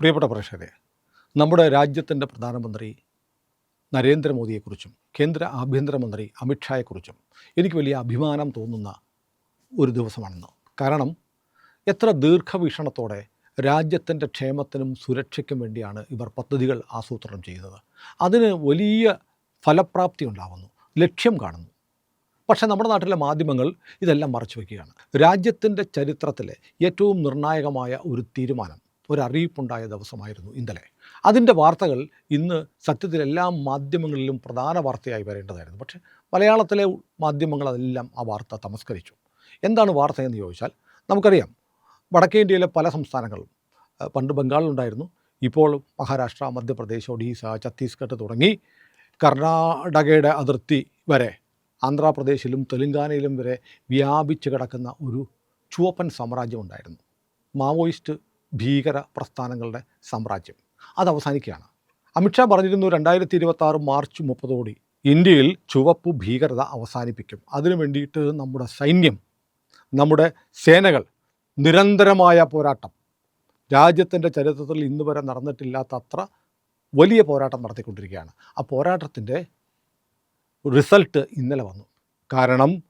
പ്രിയപ്പെട്ട പ്രേക്ഷകരെ നമ്മുടെ രാജ്യത്തിന്റെ പ്രധാനമന്ത്രി നരേന്ദ്രമോദിയെക്കുറിച്ചും കേന്ദ്ര ആഭ്യന്തരമന്ത്രി അമിത്ഷായെക്കുറിച്ചും എനിക്ക് വലിയ അഭിമാനം തോന്നുന്ന ഒരു ദിവസമാണെന്ന്. കാരണം എത്ര ദീർഘവീക്ഷണത്തോടെ രാജ്യത്തിന്റെ ക്ഷേമത്തിനും സുരക്ഷയ്ക്കും വേണ്ടിയാണ് ഇവർ പദ്ധതികൾ ആസൂത്രണം ചെയ്യുന്നത്. അതിന് വലിയ ഫലപ്രാപ്തി ഉണ്ടാകുന്നു ലക്ഷ്യം കാണുന്നു. പക്ഷേ നമ്മുടെ നാട്ടിലെ മാധ്യമങ്ങൾ ഇതെല്ലാം മറച്ചു വയ്ക്കുകയാണ്. രാജ്യത്തിന്റെ ചരിത്രത്തിലെ ഏറ്റവും നിർണായകമായ ഒരു തീരുമാനം ഒരു അറിയിപ്പുണ്ടായ ദിവസമായിരുന്നു ഇന്നലെ. അതിന്റെ വാർത്തകൾ ഇന്ന് സത്യത്തിൽ എല്ലാ മാധ്യമങ്ങളിലും പ്രധാന വാർത്തയായി വരേണ്ടതായിരുന്നു. പക്ഷേ മലയാളത്തിലെ മാധ്യമങ്ങൾ അതെല്ലാം ആ വാർത്ത തമസ്കരിച്ചു. എന്താണ് വാർത്ത എന്ന് ചോദിച്ചാൽ നമുക്കറിയാം വടക്കേ ഇന്ത്യയിലെ പല സംസ്ഥാനങ്ങളും പണ്ട് ബംഗാളിലുണ്ടായിരുന്നു. ഇപ്പോൾ മഹാരാഷ്ട്ര മധ്യപ്രദേശ് ഒഡീസ ഛത്തീസ്ഗഡ് തുടങ്ങി കർണാടകയുടെ അതിർത്തി വരെ ആന്ധ്രാപ്രദേശിലും തെലുങ്കാനയിലും വരെ വ്യാപിച്ചു കിടക്കുന്ന ഒരു ചുവപ്പൻ സാമ്രാജ്യം ഉണ്ടായിരുന്നു. മാവോയിസ്റ്റ് ഭീകര പ്രസ്ഥാനങ്ങളുടെ സാമ്രാജ്യം. അത് അവസാനിക്കുകയാണ് അമിത്ഷാ പറഞ്ഞിരുന്നു രണ്ടായിരത്തി ഇരുപത്തി ആറ് മാർച്ച് മുപ്പതോടി ഇന്ത്യയിൽ ചുവപ്പ് ഭീകരത അവസാനിപ്പിക്കും. അതിനു വേണ്ടിയിട്ട് നമ്മുടെ സൈന്യം നമ്മുടെ സേനകൾ നിരന്തരമായ പോരാട്ടം. രാജ്യത്തിന്റെ ചരിത്രത്തിൽ ഇന്ന് വരെ നടന്നിട്ടില്ലാത്ത അത്ര വലിയ പോരാട്ടം നടത്തിക്കൊണ്ടിരിക്കുകയാണ്. ആ പോരാട്ടത്തിന്റെ റിസൾട്ട് ഇന്നലെ വന്നു. കാരണം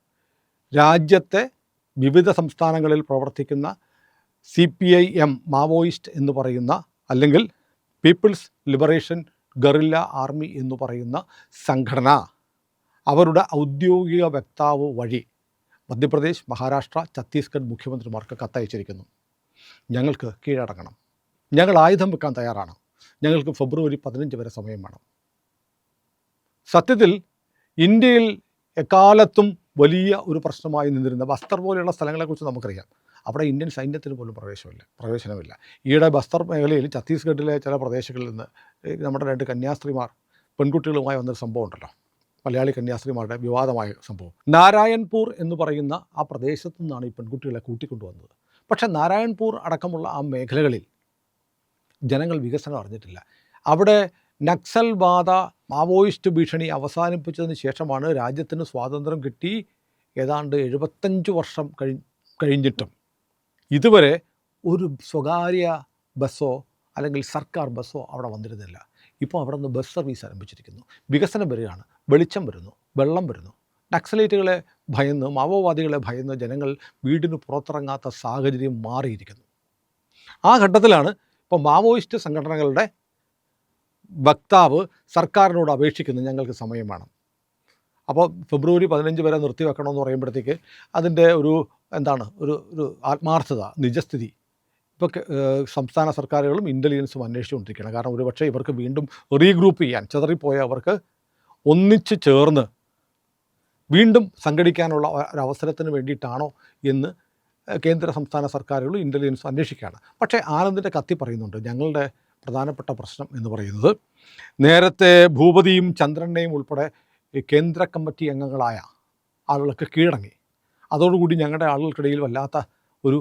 രാജ്യത്തെ വിവിധ സംസ്ഥാനങ്ങളിൽ പ്രവർത്തിക്കുന്ന C P I M Maoist എന്ന് പറയുന്ന അല്ലെങ്കിൽ പീപ്പിൾസ് ലിബറേഷൻ ഗറില്ല ആർമി എന്ന് പറയുന്ന സംഘടന. അവരുടെ ഔദ്യോഗിക വക്താവ് വഴി മധ്യപ്രദേശ് മഹാരാഷ്ട്ര ഛത്തീസ്ഗഡ് മുഖ്യമന്ത്രിമാർക്ക് കത്തയച്ചിരിക്കുന്നു. ഞങ്ങൾക്ക് കീഴടങ്ങണം. ഞങ്ങൾ ആയുധം വെക്കാൻ തയ്യാറാണ്. ഞങ്ങൾക്ക് ഫെബ്രുവരി പതിനഞ്ച് വരെ സമയം വേണം. സത്യത്തിൽ ഇന്ത്യയിൽ എക്കാലത്തും വലിയ ഒരു പ്രശ്നമായി നിന്നിരുന്ന ബസ്തർ പോലെയുള്ള സ്ഥലങ്ങളെക്കുറിച്ച് നമുക്കറിയാം. അവിടെ ഇന്ത്യൻ സൈന്യത്തിന് പോലും പ്രവേശനമില്ല പ്രവേശനമില്ല. ഈയിടെ ബസ്തർ മേഖലയിൽ ഛത്തീസ്ഗഡിലെ ചില പ്രദേശങ്ങളിൽ നിന്ന് നമ്മുടെ രണ്ട് കന്യാസ്ത്രീമാർ പെൺകുട്ടികളുമായി വന്നൊരു സംഭവം ഉണ്ടല്ലോ. മലയാളി കന്യാസ്ത്രീമാരുടെ വിവാദമായ സംഭവം. നാരായൺപൂർ എന്ന് പറയുന്ന ആ പ്രദേശത്തു നിന്നാണ് ഈ പെൺകുട്ടികളെ കൂട്ടിക്കൊണ്ടുവന്നത്. പക്ഷേ നാരായൺപൂർ അടക്കമുള്ള ആ മേഖലകളിൽ ജനങ്ങൾ വികസനം അറിഞ്ഞിട്ടില്ല. അവിടെ നക്സൽ ബാധ മാവോയിസ്റ്റ് ഭീഷണി അവസാനിപ്പിച്ചതിന് ശേഷമാണ് രാജ്യത്തിന് സ്വാതന്ത്ര്യം കിട്ടി. ഏതാണ്ട് എഴുപത്തഞ്ച് വർഷം കഴി കഴിഞ്ഞിട്ടും ഇതുവരെ ഒരു സ്വകാര്യ ബസ്സോ അല്ലെങ്കിൽ സർക്കാർ ബസ്സോ അവിടെ വന്നിരുന്നില്ല. ഇപ്പോൾ അവിടെ നിന്ന് ബസ് സർവീസ് ആരംഭിച്ചിരിക്കുന്നു. വികസനം വരികയാണ്. വെളിച്ചം വരുന്നു. വെള്ളം വരുന്നു. നക്സലൈറ്റുകളെ ഭയന്ന് മാവോവാദികളെ ഭയന്ന് ജനങ്ങൾ വീടിന് പുറത്തിറങ്ങാത്ത സാഹചര്യം മാറിയിരിക്കുന്നു. ആ ഘട്ടത്തിലാണ് ഇപ്പോൾ മാവോയിസ്റ്റ് സംഘടനകളുടെ വക്താവ് സർക്കാരിനോട് അപേക്ഷിക്കുന്നത് ഞങ്ങൾക്ക് സമയം വേണം അപ്പോൾ ഫെബ്രുവരി പതിനഞ്ച് വരെ നിർത്തിവെക്കണമെന്ന് പറയുമ്പോഴത്തേക്ക് അതിന്റെ ഒരു എന്താണ് ഒരു ഒരു ആത്മാർത്ഥത നിജസ്ഥിതി. ഇപ്പോൾ സംസ്ഥാന സർക്കാരുകളും ഇന്റലിജൻസും അന്വേഷിച്ചുകൊണ്ടിരിക്കുകയാണ്. കാരണം ഒരുപക്ഷെ ഇവർക്ക് വീണ്ടും റീഗ്രൂപ്പ് ചെയ്യാൻ ചെതറിപ്പോയ അവർക്ക് ഒന്നിച്ച് ചേർന്ന് വീണ്ടും സംഘടിക്കാനുള്ള ഒരു അവസരത്തിന് വേണ്ടിയിട്ടാണോ എന്ന് കേന്ദ്ര സംസ്ഥാന സർക്കാരുകളും ഇന്റലിജൻസും അന്വേഷിക്കുകയാണ്. പക്ഷേ ആനന്ദിന്റെ കത്തി പറയുന്നുണ്ട്. ഞങ്ങളുടെ പ്രധാനപ്പെട്ട പ്രശ്നം എന്ന് പറയുന്നത് നേരത്തെ ഭൂപതിയും ചന്ദ്രനെയും ഉൾപ്പെടെ കേന്ദ്ര കമ്മിറ്റി അംഗങ്ങളായ ആളുകൾക്ക് കീഴടങ്ങി. അതോടുകൂടി ഞങ്ങളുടെ ആളുകൾക്കിടയിൽ വല്ലാത്ത ഒരു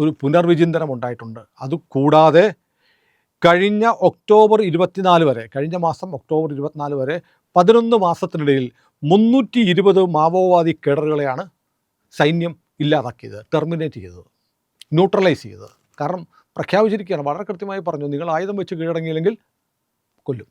ഒരു പുനർവിചിന്തനം ഉണ്ടായിട്ടുണ്ട്. അതുകൂടാതെ കഴിഞ്ഞ ഒക്ടോബർ ഇരുപത്തിനാല് വരെ കഴിഞ്ഞ മാസം ഒക്ടോബർ ഇരുപത്തിനാല് വരെ പതിനൊന്ന് മാസത്തിനിടയിൽ മുന്നൂറ്റി ഇരുപത് മാവോവാദി കേഡറുകളെയാണ് സൈന്യം ഇല്ലാതാക്കിയത് ടെർമിനേറ്റ് ചെയ്തത് ന്യൂട്രലൈസ് ചെയ്തത്. കാരണം പ്രഖ്യാപിച്ചിരിക്കുകയാണ് വളരെ കൃത്യമായി പറഞ്ഞു നിങ്ങൾ ആയുധം വെച്ച് കീഴടങ്ങിയില്ലെങ്കിൽ കൊല്ലും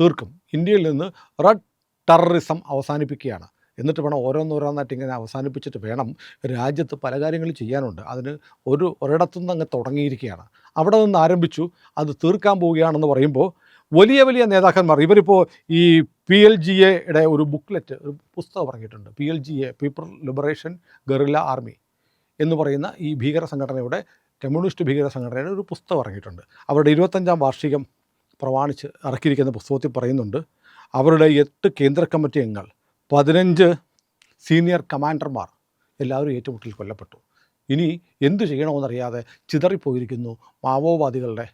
തീർക്കും. ഇന്ത്യയിൽ നിന്ന് റെഡ് ടെററിസം അവസാനിപ്പിക്കുകയാണ്. എന്നിട്ട് വേണം ഓരോന്നോരോന്നായിട്ട് ഇങ്ങനെ അവസാനിപ്പിച്ചിട്ട് വേണം രാജ്യത്ത് പല കാര്യങ്ങളും ചെയ്യാനുണ്ട്. അതിന് ഒരു ഒരിടത്തുനിന്ന് അങ്ങ് തുടങ്ങിയിരിക്കുകയാണ്. അവിടെ നിന്ന് ആരംഭിച്ചു. അത് തീർക്കാൻ പോവുകയാണെന്ന് പറയുമ്പോൾ വലിയ വലിയ നേതാക്കന്മാർ ഇവരിപ്പോൾ ഈ പി എൽ ജി എയുടെ ഒരു ബുക്ക്ലെറ്റ് ഒരു പുസ്തകം ഇറങ്ങിയിട്ടുണ്ട്. P L G A people liberation guerrilla army എന്ന് പറയുന്ന ഈ ഭീകര സംഘടനയുടെ കമ്മ്യൂണിസ്റ്റ് ഭീകര സംഘടനയുടെ ഒരു പുസ്തകം ഇറങ്ങിയിട്ടുണ്ട്. അവരുടെ ഇരുപത്തഞ്ചാം വാർഷികം പ്രമാണിച്ച് ഇറക്കിയിരിക്കുന്ന പുസ്തകത്തിൽ പറയുന്നുണ്ട് അവരുടെ എട്ട് കേന്ദ്ര കമ്മിറ്റി അംഗങ്ങൾ പതിനഞ്ച് സീനിയർ കമാൻഡർമാർ എല്ലാവരും ഏറ്റുമുട്ടലിൽ കൊല്ലപ്പെട്ടു. ഇനി എന്തു ചെയ്യണമെന്നറിയാതെ ചിതറിപ്പോയിരിക്കുന്നു മാവോവാദികളുടെ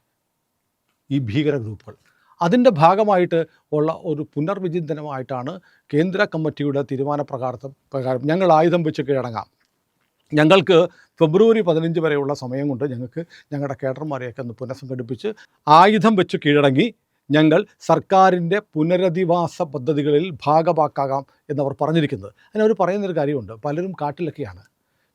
ഈ ഭീകര ഗ്രൂപ്പുകൾ. അതിന്റെ ഭാഗമായിട്ട് ഉള്ള ഒരു പുനർവിചിന്തനമായിട്ടാണ് കേന്ദ്ര കമ്മിറ്റിയുടെ തീരുമാനപ്രകാരം പ്രകാരം ഞങ്ങൾ ആയുധം വെച്ച് കീഴടങ്ങാം. ഞങ്ങൾക്ക് ഫെബ്രുവരി പതിനഞ്ച് വരെയുള്ള സമയം കൊണ്ട് ഞങ്ങൾക്ക് ഞങ്ങളുടെ കേഡർമാരെയൊക്കെ ഒന്ന് പുനഃസംഘടിപ്പിച്ച് ആയുധം വെച്ച് കീഴടങ്ങി ഞങ്ങൾ സർക്കാരിന്റെ പുനരധിവാസ പദ്ധതികളിൽ ഭാഗമാക്കാം എന്നവർ പറഞ്ഞിരിക്കുന്നത്. അതിനവർ പറയുന്നൊരു കാര്യമുണ്ട്. പലരും കാട്ടിലൊക്കെയാണ്.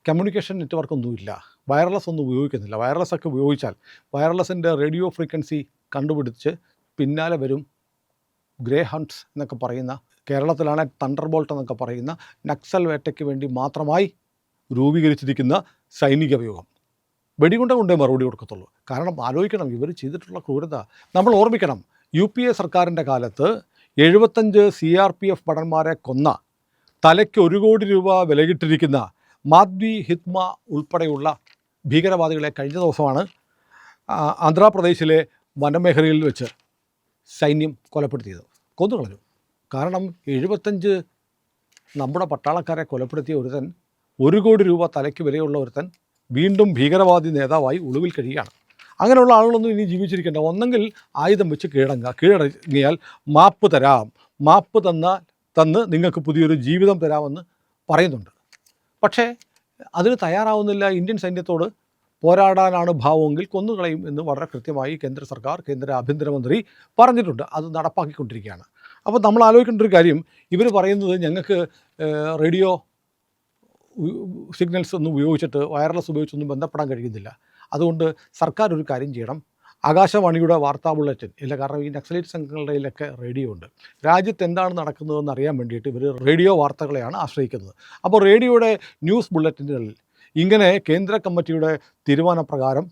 കമ്മ്യൂണിക്കേഷൻ നെറ്റ്വർക്ക് ഒന്നുമില്ല വയർലെസ് ഒന്നും ഉപയോഗിക്കുന്നില്ല. വയർലെസ് ഒക്കെ ഉപയോഗിച്ചാൽ വയർലെസ്സിന്റെ റേഡിയോ ഫ്രീക്വൻസി കണ്ടുപിടിച്ച് പിന്നാലെ വരും ഗ്രേ ഹൺസ് എന്നൊക്കെ പറയുന്ന കേരളത്തിലാണ് തണ്ടർ ബോൾട്ട് എന്നൊക്കെ പറയുന്ന നക്സൽ വേട്ടയ്ക്ക് വേണ്ടി മാത്രമായി രൂപീകരിച്ചിരിക്കുന്ന സൈനിക വ്യൂഹം. വെടികൊണ്ട കൊണ്ടേ മറുപടി കൊടുക്കത്തുള്ളൂ. കാരണം ആലോചിക്കണം. ഇവർ ചെയ്തിട്ടുള്ള ക്രൂരത. നമ്മൾ ഓർമ്മിക്കണം. യു പി എ സർക്കാരിന്റെ കാലത്ത് എഴുപത്തഞ്ച് സി ആർ പി എഫ് ഭടന്മാരെ കൊന്ന തലയ്ക്ക് ഒരു കോടി രൂപ വിലകിട്ടിരിക്കുന്ന മാദ്വി ഹിത്മ ഉൾപ്പെടെയുള്ള ഭീകരവാദികളെ കഴിഞ്ഞ ദിവസമാണ് ആന്ധ്രാപ്രദേശിലെ വനമേഖലയിൽ വെച്ച് സൈന്യം കൊലപ്പെടുത്തിയത്. കൊന്നുകളഞ്ഞു. കാരണം എഴുപത്തഞ്ച് നമ്മുടെ പട്ടാളക്കാരെ കൊലപ്പെടുത്തിയ ഒരുത്തൻ ഒരു കോടി രൂപ തലയ്ക്ക് വിലയുള്ള ഒരുത്തൻ വീണ്ടും ഭീകരവാദി നേതാവായി ഒളിവിൽ കഴിയുകയാണ്. അങ്ങനെയുള്ള ആളുകളൊന്നും ഇനി ജീവിച്ചിരിക്കേണ്ട. ഒന്നെങ്കിൽ ആയുധം വെച്ച് കീഴടങ്ങുക. കീഴടങ്ങിയാൽ മാപ്പ് തരാം. മാപ്പ് തന്ന തന്ന് നിങ്ങൾക്ക് പുതിയൊരു ജീവിതം തരാമെന്ന് പറയുന്നുണ്ട്. പക്ഷേ അതിന് തയ്യാറാവുന്നില്ല. ഇന്ത്യൻ സൈന്യത്തോട് പോരാടാനാണ് ഭാവമെങ്കിൽ കൊന്നുകളയും എന്ന് വളരെ കൃത്യമായി കേന്ദ്ര സർക്കാർ കേന്ദ്ര ആഭ്യന്തരമന്ത്രി പറഞ്ഞിട്ടുണ്ട്. അത് നടപ്പാക്കിക്കൊണ്ടിരിക്കുകയാണ്. അപ്പോൾ നമ്മൾ ആലോചിക്കേണ്ട ഒരു കാര്യം ഇവർ പറയുന്നത് ഞങ്ങൾക്ക് റേഡിയോ സിഗ്നൽസ് ഒന്നും ഉപയോഗിച്ചിട്ട് വയർലെസ് ഉപയോഗിച്ചൊന്നും ബന്ധപ്പെടാൻ കഴിയുന്നില്ല. അതുകൊണ്ട് സർക്കാർ ഒരു കാര്യം ചെയ്യണം. ആകാശവാണിയുടെ വാർത്താ ബുള്ളറ്റിൻ ഇല്ല കാരണം ഈ നക്സലൈറ്റ് സംഘങ്ങളുടെയിലൊക്കെ റേഡിയോ ഉണ്ട്. രാജ്യത്ത് എന്താണ് നടക്കുന്നതെന്ന് അറിയാൻ വേണ്ടിയിട്ട് ഇവർ റേഡിയോ വാർത്തകളെയാണ് ആശ്രയിക്കുന്നത്. അപ്പോൾ റേഡിയോയുടെ ന്യൂസ് ബുള്ളറ്റിനുകളിൽ ഇങ്ങനെ കേന്ദ്ര കമ്മിറ്റിയുടെ തീരുമാനപ്രകാരം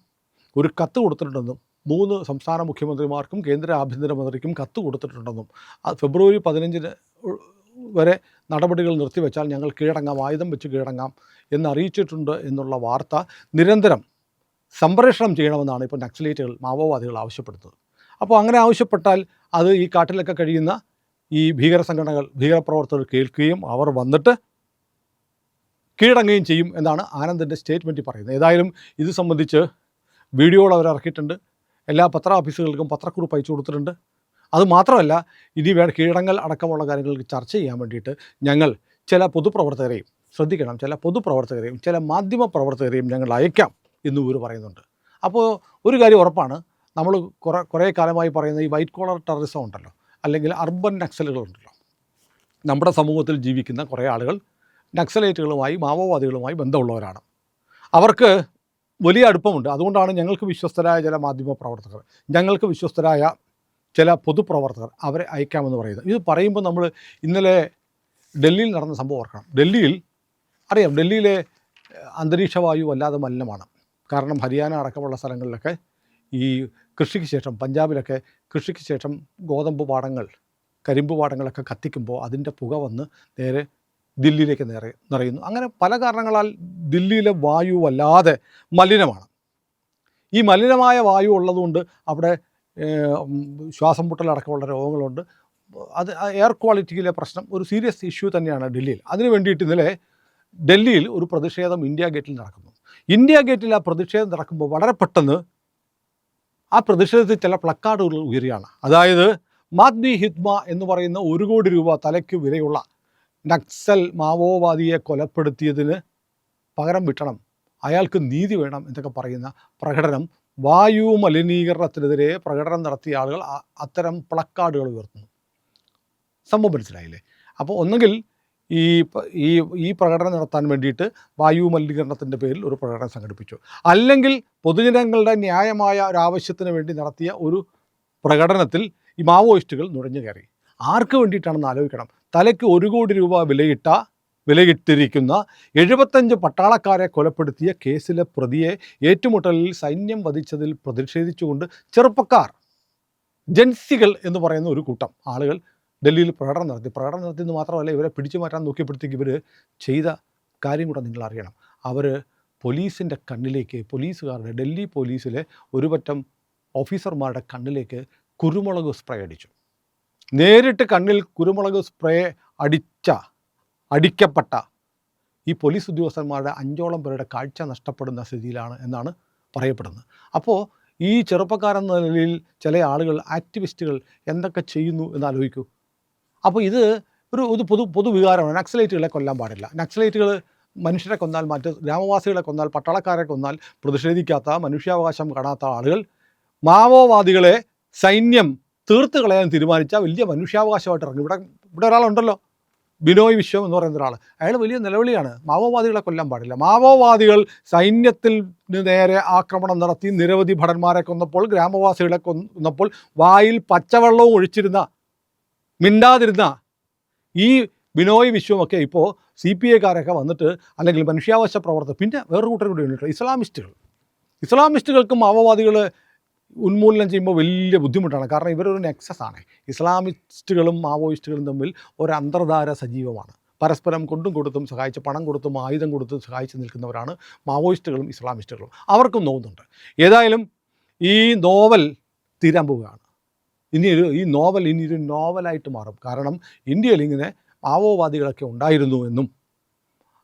ഒരു കത്ത് കൊടുത്തിട്ടുണ്ടെന്നും മൂന്ന് സംസ്ഥാന മുഖ്യമന്ത്രിമാർക്കും കേന്ദ്ര ആഭ്യന്തരമന്ത്രിക്കും കത്ത് കൊടുത്തിട്ടുണ്ടെന്നും ഫെബ്രുവരി പതിനഞ്ചിന് വരെ നടപടികൾ നിർത്തിവെച്ചാൽ ഞങ്ങൾ കീഴടങ്ങാം ആയുധം വെച്ച് കീഴടങ്ങാം എന്നറിയിച്ചിട്ടുണ്ട് എന്നുള്ള വാർത്ത നിരന്തരം സംപ്രേഷണം ചെയ്യണമെന്നാണ് ഇപ്പോൾ നക്സലേറ്റുകൾ മാവോവാദികൾ ആവശ്യപ്പെടുന്നത്. അപ്പോൾ അങ്ങനെ ആവശ്യപ്പെട്ടാൽ അത് ഈ കാട്ടിലൊക്കെ കഴിയുന്ന ഈ ഭീകര സംഘടനകൾ ഭീകരപ്രവർത്തകർ കേൾക്കുകയും അവർ വന്നിട്ട് കീഴടങ്ങുകയും ചെയ്യും എന്നാണ് ആനന്ദിന്റെ സ്റ്റേറ്റ്മെന്റിൽ പറയുന്നത്. ഏതായാലും ഇത് സംബന്ധിച്ച് വീഡിയോകൾ അവർ ഇറക്കിയിട്ടുണ്ട്. എല്ലാ പത്ര ഓഫീസുകൾക്കും പത്രക്കുറിപ്പ് അയച്ചു കൊടുത്തിട്ടുണ്ട്. അതുമാത്രമല്ല ഇനി വേണ്ട കീഴടങ്ങൽ അടക്കമുള്ള കാര്യങ്ങൾക്ക് ചർച്ച ചെയ്യാൻ വേണ്ടിയിട്ട് ഞങ്ങൾ ചില പൊതുപ്രവർത്തകരെയും ശ്രദ്ധിക്കണം ചില പൊതുപ്രവർത്തകരെയും ചില മാധ്യമ പ്രവർത്തകരെയും ഞങ്ങൾ അയക്കാം. എന്ന് ഇവർ പറയുന്നുണ്ട്. അപ്പോൾ ഒരു കാര്യം ഉറപ്പാണ്. നമ്മൾ കുറേ കുറേ കാലമായി പറയുന്ന ഈ വൈറ്റ് കോളർ ടെററിസം ഉണ്ടല്ലോ. അല്ലെങ്കിൽ അർബൻ നക്സലുകളുണ്ടല്ലോ നമ്മുടെ സമൂഹത്തിൽ ജീവിക്കുന്ന കുറേ ആളുകൾ നക്സലേറ്റുകളുമായി മാവോവാദികളുമായി ബന്ധമുള്ളവരാണ്. അവർക്ക് വലിയ അടുപ്പമുണ്ട്. അതുകൊണ്ടാണ് ഞങ്ങൾക്ക് വിശ്വസ്തരായ ചില മാധ്യമ പ്രവർത്തകർ ഞങ്ങൾക്ക് വിശ്വസ്തരായ ചില പൊതുപ്രവർത്തകർ അവരെ അയക്കാമെന്ന് പറയുന്നത്. ഇത് പറയുമ്പോൾ നമ്മൾ ഇന്നലെ ഡൽഹിയിൽ നടന്ന സംഭവം ഓർക്കണം. ഡൽഹിയിൽ അറിയാം ഡൽഹിയിലെ അന്തരീക്ഷവായു വല്ലാതെ മലിനമാണ്. കാരണം ഹരിയാന അടക്കമുള്ള സ്ഥലങ്ങളിലൊക്കെ ഈ കൃഷിക്ക് ശേഷം പഞ്ചാബിലൊക്കെ കൃഷിക്ക് ശേഷം ഗോതമ്പ് പാടങ്ങൾ കരിമ്പ് പാടങ്ങളൊക്കെ കത്തിക്കുമ്പോൾ അതിന്റെ പുക വന്ന് നേരെ ദില്ലിയിലേക്ക് നേരെ നിറയുന്നു. അങ്ങനെ പല കാരണങ്ങളാൽ ദില്ലിയിലെ വായു വല്ലാതെ മലിനമാണ്. ഈ മലിനമായ വായു ഉള്ളതുകൊണ്ട് അവിടെ ശ്വാസം മുട്ടലടക്കമുള്ള രോഗങ്ങളുണ്ട്. അത് എയർ ക്വാളിറ്റിയിലെ പ്രശ്നം ഒരു സീരിയസ് ഇഷ്യൂ തന്നെയാണ് ഡൽഹിയിൽ അതിനു വേണ്ടിയിട്ട് ഇന്നലെ ഡൽഹിയിൽ ഒരു പ്രതിഷേധം ഇന്ത്യ ഗേറ്റിൽ നടക്കുന്നു. ഇന്ത്യ ഗേറ്റിൽ ആ പ്രതിഷേധം നടക്കുമ്പോൾ വളരെ പെട്ടെന്ന് ആ പ്രതിഷേധത്തിൽ ചില പ്ലക്കാർഡുകൾ ഉയരുകയാണ്. അതായത് മാദ്വി ഹിത്മ എന്ന് പറയുന്ന ഒരു കോടി രൂപ തലയ്ക്ക് വിലയുള്ള നക്സൽ മാവോവാദിയെ കൊലപ്പെടുത്തിയതിന് പകരം വിട്ടണം. അയാൾക്ക് നീതി വേണം എന്നൊക്കെ പറയുന്ന പ്രകടനം വായു മലിനീകരണത്തിനെതിരെ പ്രകടനം നടത്തിയ ആളുകൾ അത്തരം പ്ലക്കാർഡുകൾ ഉയർത്തുന്നു. സംഭവം മനസ്സിലായില്ലേ? അപ്പോൾ ഒന്നുകിൽ ഈ ഈ ഈ പ്രകടനം നടത്താൻ വേണ്ടിയിട്ട് വായു മലിനീകരണത്തിന്റെ പേരിൽ ഒരു പ്രകടനം സംഘടിപ്പിച്ചു. അല്ലെങ്കിൽ പൊതുജനങ്ങളുടെ ന്യായമായ ഒരു ആവശ്യത്തിന് വേണ്ടി നടത്തിയ ഒരു പ്രകടനത്തിൽ ഈ മാവോയിസ്റ്റുകൾ നുഴഞ്ഞു കയറി. ആർക്ക് വേണ്ടിയിട്ടാണെന്ന് ആലോചിക്കണം. തലയ്ക്ക് ഒരു കോടി രൂപ വിലയിട്ട വിലയിട്ടിരിക്കുന്ന എഴുപത്തഞ്ച് പട്ടാളക്കാരെ കൊലപ്പെടുത്തിയ കേസിലെ പ്രതിയെ ഏറ്റുമുട്ടലിൽ സൈന്യം വധിച്ചതിൽ പ്രതിഷേധിച്ചുകൊണ്ട് ചെറുപ്പക്കാർ ജൻസികൾ എന്ന് പറയുന്ന ഒരു കൂട്ടം ആളുകൾ ഡൽഹിയിൽ പ്രകടനം നടത്തി. പ്രകടനം നടത്തിയെന്ന് മാത്രമല്ല ഇവരെ പിടിച്ചു മാറ്റാൻ നോക്കിയപ്പോഴത്തേക്ക് ഇവർ ചെയ്ത കാര്യം കൂടെ നിങ്ങൾ അറിയണം. അവർ പോലീസിന്റെ കണ്ണിലേക്ക് പോലീസുകാരുടെ ഡൽഹി പോലീസിലെ ഒരു പറ്റം ഓഫീസർമാരുടെ കണ്ണിലേക്ക് കുരുമുളക് സ്പ്രേ അടിച്ചു. നേരിട്ട് കണ്ണിൽ കുരുമുളക് സ്പ്രേ അടിച്ച അടിക്കപ്പെട്ട ഈ പോലീസ് ഉദ്യോഗസ്ഥന്മാരുടെ അഞ്ചോളം പേരുടെ കാഴ്ച നഷ്ടപ്പെടുന്ന സ്ഥിതിയിലാണ് എന്നാണ് പറയപ്പെടുന്നത്. അപ്പോൾ ഈ ചെറുപ്പക്കാരെന്ന നിലയിൽ ചില ആളുകൾ ആക്ടിവിസ്റ്റുകൾ എന്തൊക്കെ ചെയ്യുന്നു എന്ന് ആലോചിക്കൂ. അപ്പോൾ ഇത് ഒരു ഒരു പൊതു പൊതുവികാരമാണ്. നക്സലൈറ്റുകളെ കൊല്ലാൻ പാടില്ല. നക്സലൈറ്റുകൾ മനുഷ്യരെ കൊന്നാൽ മറ്റ് ഗ്രാമവാസികളെ കൊന്നാൽ പട്ടാളക്കാരെ കൊന്നാൽ പ്രതിഷേധിക്കാത്ത മനുഷ്യാവകാശം കാണാത്ത ആളുകൾ മാവോവാദികളെ സൈന്യം തീർത്ത് കളയാൻ തീരുമാനിച്ച വലിയ മനുഷ്യാവകാശമായിട്ട് ഇറങ്ങി. ഇവിടെ ഇവിടെ ഒരാളുണ്ടല്ലോ. ബിനോയ് വിശ്വം എന്ന് പറയുന്ന ഒരാൾ അയാൾ വലിയ നിലവിളിയാണ്. മാവോവാദികളെ കൊല്ലാൻ പാടില്ല. മാവോവാദികൾ സൈന്യത്തിൽ നേരെ ആക്രമണം നടത്തി നിരവധി ഭടന്മാരെ കൊന്നപ്പോൾ ഗ്രാമവാസികളെ കൊന്നപ്പോൾ വായിൽ പച്ചവെള്ളവും ഒഴിച്ചിരുന്ന മിണ്ടാതിരുന്ന ഈ ബിനോയ് വിശ്വമൊക്കെ ഇപ്പോൾ സി പി ഐക്കാരൊക്കെ വന്നിട്ട് അല്ലെങ്കിൽ മനുഷ്യാവകാശ പ്രവർത്തകർ പിന്നെ വേറെ കൂട്ടർ കൂടി ഉണ്ട് ഇസ്ലാമിസ്റ്റുകൾ. ഇസ്ലാമിസ്റ്റുകൾക്കും മാവോവാദികൾ ഉന്മൂലനം ചെയ്യുമ്പോൾ വലിയ ബുദ്ധിമുട്ടാണ്. കാരണം ഇവരൊരു നെക്സസ് ആണ് ഇസ്ലാമിസ്റ്റുകളും മാവോയിസ്റ്റുകളും തമ്മിൽ ഒരു അന്തർധാര സജീവമാണ്. പരസ്പരം കൊണ്ടും കൊടുത്തും സഹായിച്ച് പണം കൊടുത്തും ആയുധം കൊടുത്തും സഹായിച്ച് നിൽക്കുന്നവരാണ് മാവോയിസ്റ്റുകളും ഇസ്ലാമിസ്റ്റുകളും. അവർക്കും നോവുന്നുണ്ട് ഏതായാലും ഈ നോവൽ തീരാൻ പോവുകയാണ് ഇനി ഈ നോവൽ ഇനി ഒരു നോവലായിട്ട് മാറും. കാരണം ഇന്ത്യയിൽ ഇങ്ങനെ മാവോവാദികളൊക്കെ ഉണ്ടായിരുന്നു എന്നും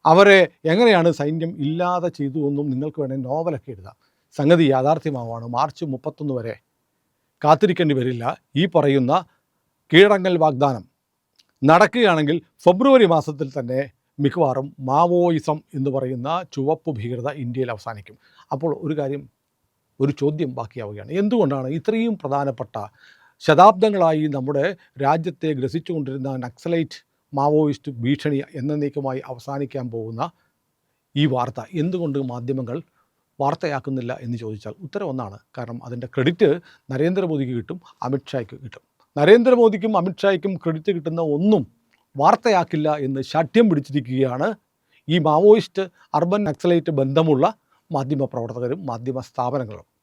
അവരെ എങ്ങനെയാണ് സൈന്യം ഇല്ലാതെ ചെയ്തു എന്നും നിങ്ങൾക്ക് വേണമെങ്കിൽ നോവലൊക്കെ എഴുതാം. സംഗതി യാഥാർത്ഥ്യമാവാണ്. മാർച്ച് മുപ്പത്തൊന്ന് വരെ കാത്തിരിക്കേണ്ടി വരില്ല. ഈ പറയുന്ന കീഴടങ്ങൽ വാഗ്ദാനം നടക്കുകയാണെങ്കിൽ ഫെബ്രുവരി മാസത്തിൽ തന്നെ മിക്കവാറും മാവോയിസം എന്ന് പറയുന്ന ചുവപ്പ് ഭീകരത ഇന്ത്യയിൽ അവസാനിക്കും. അപ്പോൾ ഒരു കാര്യം ഒരു ചോദ്യം ബാക്കിയാവുകയാണ്. എന്തുകൊണ്ടാണ് ഇത്രയും പ്രധാനപ്പെട്ട ശതാബ്ദങ്ങളായി നമ്മുടെ രാജ്യത്തെ ഗ്രസിച്ചുകൊണ്ടിരുന്ന നക്സലൈറ്റ് മാവോയിസ്റ്റ് ഭീഷണി എന്നേക്കുമായി അവസാനിക്കാൻ പോകുന്ന ഈ വാർത്ത എന്തുകൊണ്ട് മാധ്യമങ്ങൾ വാർത്തയാക്കുന്നില്ല എന്ന് ചോദിച്ചാൽ ഉത്തരം ഒന്നാണ്. കാരണം അതിന്റെ ക്രെഡിറ്റ് നരേന്ദ്രമോദിക്ക് കിട്ടും അമിത്ഷായ്ക്ക് കിട്ടും. നരേന്ദ്രമോദിക്കും അമിത്ഷായ്ക്കും ക്രെഡിറ്റ് കിട്ടുന്ന ഒന്നും വാർത്തയാക്കില്ല എന്ന് ശാഠ്യം പിടിച്ചിരിക്കുകയാണ് ഈ മാവോയിസ്റ്റ് അർബൻ നക്സലൈറ്റ് ബന്ധമുള്ള മാധ്യമ പ്രവർത്തകരും മാധ്യമ സ്ഥാപനങ്ങളും.